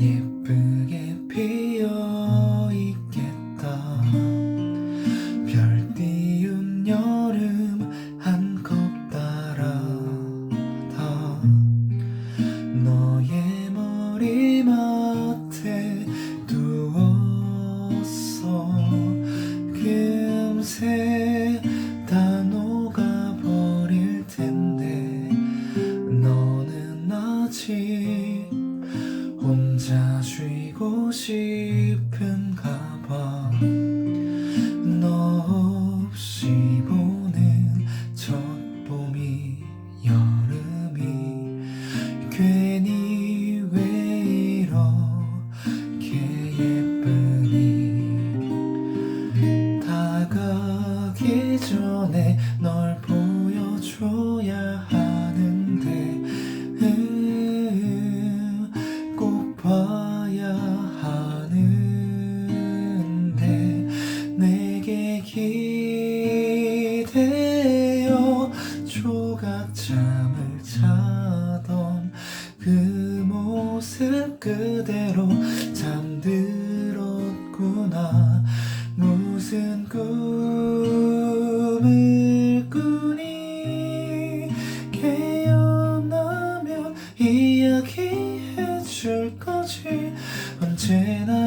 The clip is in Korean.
예쁘게 피어 있겠다. 별 띄운 여름 한컵 따라다. 너의 머리맡 싶은가 봐. 너 없이 보는 첫 봄이 여름이 괜히 왜 이렇게 예쁘니? 다가기 전에 널 보여줘야 하 그대로 잠들었구나. 무슨 꿈을 꾸니? 깨어나면 이야기해 줄 거지. 언제나